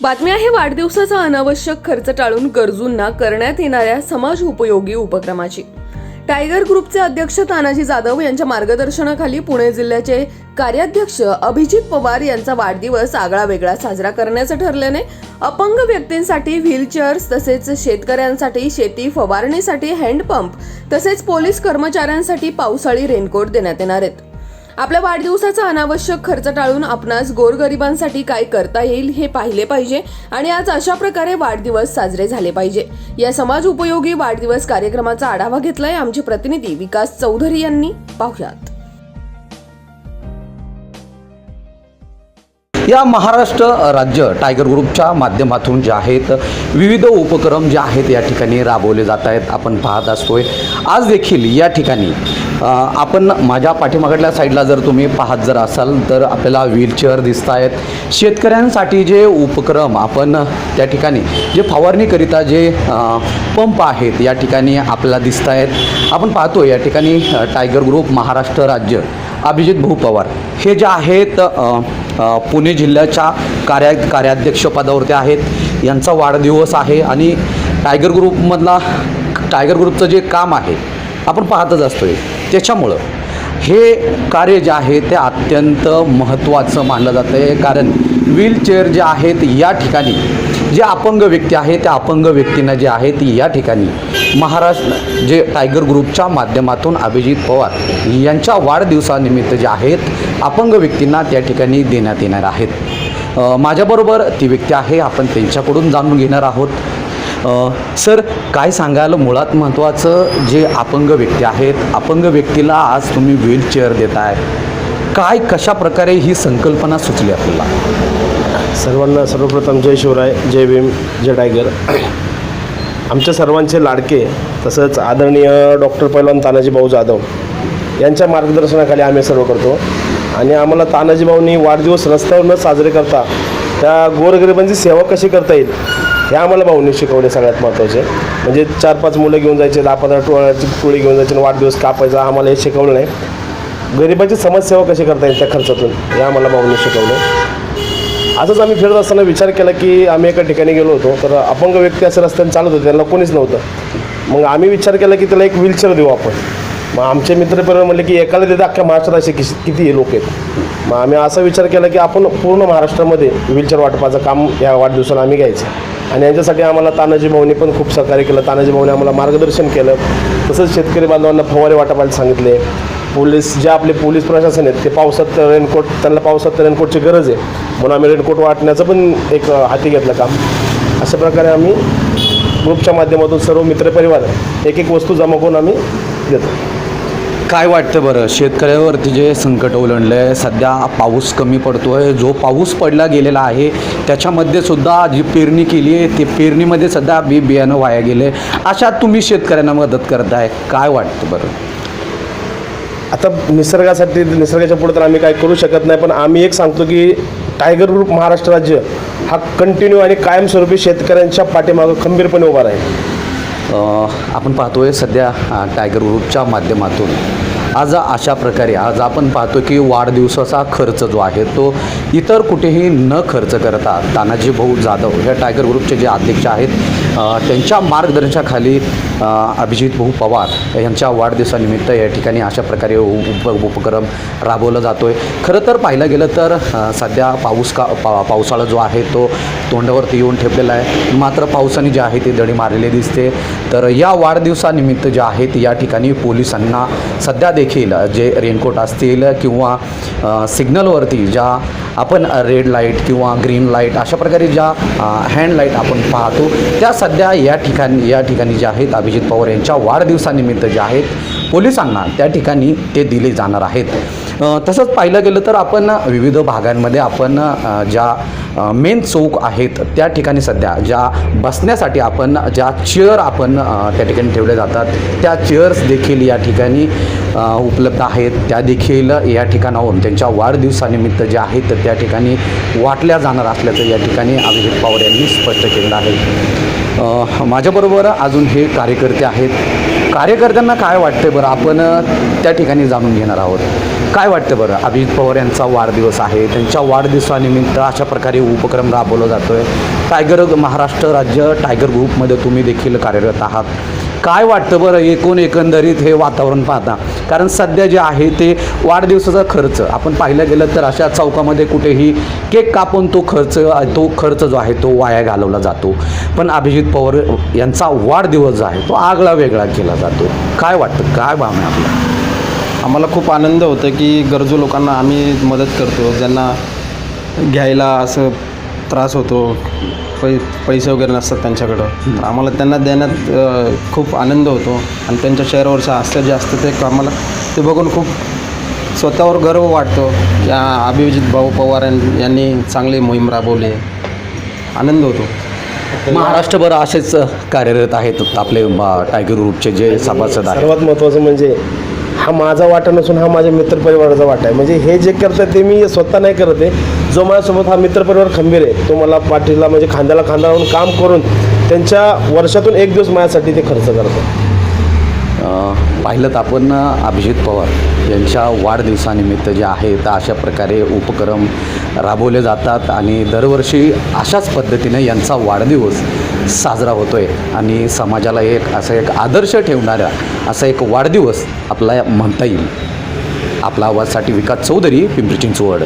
बातमी आहे वाढदिवसाचा अनावश्यक खर्च टाळून गरजूंना करण्यात येणाऱ्या समाज उपयोगी उपक्रमाची. टायगर ग्रुपचे अध्यक्ष तानाजी जाधव यांच्या मार्गदर्शनाखाली पुणे जिल्ह्याचे कार्याध्यक्ष अभिजित पवार यांचा वाढदिवस आगळा वेगळा साजरा करण्याचं ठरल्याने अपंग व्यक्तींसाठी व्हीलचेअर्स तसेच शेतकऱ्यांसाठी शेती फवारणीसाठी हँडपंप तसेच पोलीस कर्मचाऱ्यांसाठी पावसाळी रेनकोट देण्यात येणार आहेत. आपल्या वाढदिवसाचा अनावश्यक खर्च टाळून आपणास गोरगरिबांसाठी काय करता येईल हे पाहिले पाहिजे आणि आज अशा प्रकारे वाढदिवस साजरे झाले पाहिजे. या समाज उपयोगी वाढदिवस कार्यक्रमाचा आढावा घेतलाय आमचे प्रतिनिधी विकास चौधरी यांनी. पाहुयात. या महाराष्ट्र राज्य टायगर ग्रुपच्या माध्यमातून जे आहेत विविध उपक्रम जे आहेत या ठिकाणी राबवले जात आहेत. आपण पाहत असतोय. आज देखील या ठिकाणी आपण माझ्या पाठीमागडल्या साईडला जर तुम्ही पाहत जर असाल तर आपल्याला व्हीलचेअर दिसत आहेत शेतकऱ्यांसाठी जे उपक्रम आपण त्या ठिकाणी जे फवारणीकरिता जे पंप आहेत या ठिकाणी आपल्याला दिसत आहेत आपण पाहतो या ठिकाणी टायगर ग्रुप महाराष्ट्र राज्य अभिजित भाऊ पवार हे जे आहेत पुणे जिल्ह्याच्या कार्या कार्याध्यक्षपदावरती आहेत. यांचा वाढदिवस आहे आणि टायगर ग्रुपमधला टायगर ग्रुपचं जे काम आहे आपण पाहतच असतोय. त्याच्यामुळं हे कार्य जे आहे ते अत्यंत महत्त्वाचं मानलं जातं आहे कारण व्हीलचेअर जे आहेत या ठिकाणी जे अपंग व्यक्ती आहे त्या अपंग व्यक्तींना जे आहे ती या ठिकाणी महाराष्ट्र जे टायगर ग्रुपच्या माध्यमातून अभिजित पवार यांच्या वाढदिवसानिमित्त जे आहेत अपंग व्यक्तींना त्या ठिकाणी देण्यात येणार आहेत. माझ्याबरोबर ती व्यक्ती आहे आपण त्यांच्याकडून जाणून घेणार आहोत. सर काय सांगाल? मुळात महत्त्वाचं जे अपंग व्यक्ती आहेत अपंग व्यक्तीला आज तुम्ही व्हीलचेअर देताय. काय कशा प्रकारे ही संकल्पना सुचली आपल्याला? सर्वांना सर्वप्रथम जय शिवराय जय भीम जय टायगर. आमच्या सर्वांचे लाडके तसंच आदरणीय डॉक्टर पैलवान तानाजी भाऊ जाधव यांच्या मार्गदर्शनाखाली आम्ही सर्व करतो. आणि आम्हाला तानाजीभाऊंनी वाढदिवस रस्त्यावर न साजरे करता त्या गोरगरिबांची सेवा कशी करता येईल हे आम्हाला भाऊंनी शिकवले सगळ्यात महत्त्वाचे. म्हणजे चार पाच मुलं घेऊन जायचे दहा पंधरा टोळ्याची टोळी घेऊन जायची आणि वाढदिवस कापायचा आम्हाला हे शिकवलं नाही. गरिबांची समाजसेवा कशी करता येईल त्या खर्चातून हे आम्हाला भाऊंनी शिकवलं. असंच आम्ही फिरत असताना विचार केला की आम्ही एका ठिकाणी गेलो होतो तर अपंग व्यक्ती असं रस्त्याने चालत होते त्यांना कोणीच नव्हतं. मग आम्ही विचार केला की त्याला एक व्हीलचेअर देऊ आपण. मग आमचे मित्रपरिवार म्हणले की एकाला देतं अख्ख्या महाराष्ट्रात असे किस किती लोक आहेत. मग आम्ही असा विचार केला की आपण पूर्ण महाराष्ट्रामध्ये व्हीलचेअर वाटपाचं काम या वाढदिवसाला आम्ही घ्यायचं. आणि यांच्यासाठी आम्हाला तानाजी भाऊनी पण खूप सहकार्य केलं. तानाजी भाऊने आम्हाला मार्गदर्शन केलं. तसंच शेतकरी बांधवांना फवारे वाटपायला सांगितले. पोलीस जे आपले पोलीस प्रशासन आहेत ते पावसात रेनकोट त्यांना पावसात रेनकोटची गरज आहे. म्हणून आम्ही रेनकोट वाटण्याचं पण एक हाती घेतलं काम. अशा प्रकारे आम्ही ग्रुपच्या माध्यमातून सर्व मित्रपरिवार एक एक वस्तू जमा करून आम्ही देतो. काय वाटतं बरं? शेतकऱ्यावरती जे संकट ओलंडलं आहे सध्या पाऊस कमी पडतो आहे जो पाऊस पडला गेलेला आहे त्याच्यामध्ये सुद्धा जी पेरणी केली आहे ते पेरणीमध्ये सध्या बी बियाणं वाया गेले. अशा तुम्ही शेतकऱ्यांना मदत करताय. काय वाटतं बरं? आता निसर्गासाठी निसर्गाच्या पुढे तर आम्ही काय करू शकत नाही पण आम्ही एक सांगतो की टायगर ग्रुप महाराष्ट्र राज्य हा कंटिन्यू आणि कायमस्वरूपी शेतकऱ्यांच्या पाठीमागं खंबीरपणे उभा राहील. आपण पाहतोय सध्या टायगर ग्रुपच्या माध्यमातून. आज अशा प्रकारे आज आपण पाहतो की वाढदिवसाचा खर्च जो आहे तो इतर कुठेही न खर्च करता तानाजी भाऊ जाधव हे टायगर ग्रुपचे जे अध्यक्ष आहेत त्यांच्या मार्गदर्शनाखाली अभिजित भाऊ पवार यांच्या वाढदिवसानिमित्त या ठिकाणी अशा प्रकारे उप उपक्रम राबवला जातो आहे खरं तर पाहिलं गेलं तर सध्या पाऊस का पा पावसाळा जो आहे तो तोंडावरती येऊन ठेपलेला आहे. मात्र पावसाने जे आहे ते दडी मारलेली दिसते. तर या वाढदिवसानिमित्त जे आहेत या ठिकाणी पोलिसांना सध्या देखील जे रेनकोट असतील किंवा सिग्नलवरती ज्या आपण रेड लाइट किंवा ग्रीन लाइट अशा प्रकारे ज्या हँड लाइट आपण पाहतो त्या सध्या या ठिकाणी या ठिकाणी जे आहेत अभिजित पवार यांच्या वाढदिवसानिमित्त जे आहेत पोलिसांना त्या ठिकाणी ते दिले जाणार आहेत. तसंच पाहिलं गेलं तर आपण विविध भागांमध्ये आपण ज्या मेन चौक आहेत त्या ठिकाणी सध्या ज्या बसण्यासाठी आपण ज्या चेअर आपण त्या ठिकाणी ठेवल्या जातात त्या चेअर्स देखील या ठिकाणी उपलब्ध आहेत. त्या देखील या ठिकाणाहून त्यांच्या वाढदिवसानिमित्त जे आहेत त्या ठिकाणी वाटल्या जाणार असल्याचं या ठिकाणी अभिजित पवार यांनी स्पष्ट केलेलं आहे. माझ्याबरोबर अजून हे कार्यकर्ते आहेत. कार्यकर्त्यांना काय वाटते बरं? आपण त्या ठिकाणी जाणून घेणार आहोत. काय वाटतं बरं? अभिजित पवार यांचा वाढदिवस आहे. त्यांच्या वाढदिवसानिमित्त अशा प्रकारे उपक्रम राबवला जातो आहे टायगर महाराष्ट्र राज्य टायगर ग्रुपमध्ये तुम्ही देखील कार्यरत आहात. काय वाटतं बरं एकूण एकंदरीत हे वातावरण पाहता? कारण सध्या जे आहे ते वाढदिवसाचा खर्च. आपण पाहिलं गेलं तर अशा चौकामध्ये कुठेही केक कापून तो खर्च तो खर्च जो आहे तो वाया घालवला जातो. पण अभिजित पवार यांचा वाढदिवस जो आहे तो आगळा वेगळा केला जातो. काय वाटतं? काय भावना आहे आम्हाला खूप आनंद होतो की गरजू लोकांना आम्ही मदत करतो. ज्यांना घ्यायला असं त्रास होतो पै पैसे वगैरे नसतात त्यांच्याकडं. तर आम्हाला त्यांना देण्यात खूप आनंद होतो. आणि त्यांच्या चेहऱ्यावरचं हास्य जे असतं ते आम्हाला ते बघून खूप स्वतःवर गर्व वाटतो. की आ, अभिजित भाऊ पवार यां- यांनी चांगली मोहीम राबवली. आहे आनंद होतो. महाराष्ट्रभर असेच कार्यरत आहेत आपले टायगर ग्रुपचे जे सभासद आहेत. सर्वात महत्त्वाचं म्हणजे हा माझा वाटा नसून हा माझ्या मित्रपरिवाराचा वाटा आहे. म्हणजे हे जे करतात ते मी स्वतः नाही करत आहे. जो माझ्यासोबत हा मित्रपरिवार खंबीर आहे तो मला पाठीला म्हणजे खांद्याला खांदा लावून काम करून त्यांच्या वर्षातून एक दिवस माझ्यासाठी ते खर्च करतो. पाहिलं तर आपण अभिजित पवार यांच्या वाढदिवसानिमित्त जे आहे तर अशा प्रकारे उपक्रम राबवले जातात आणि दरवर्षी अशाच पद्धतीने यांचा वाढदिवस साजरा होतो आहे आणि समाजाला एक असं एक आदर्श ठेवणारा असा एक वाढदिवस आपला म्हणता येईल. आपला आवाजसाठी विकास चौधरी पिंपरी चिंचवड.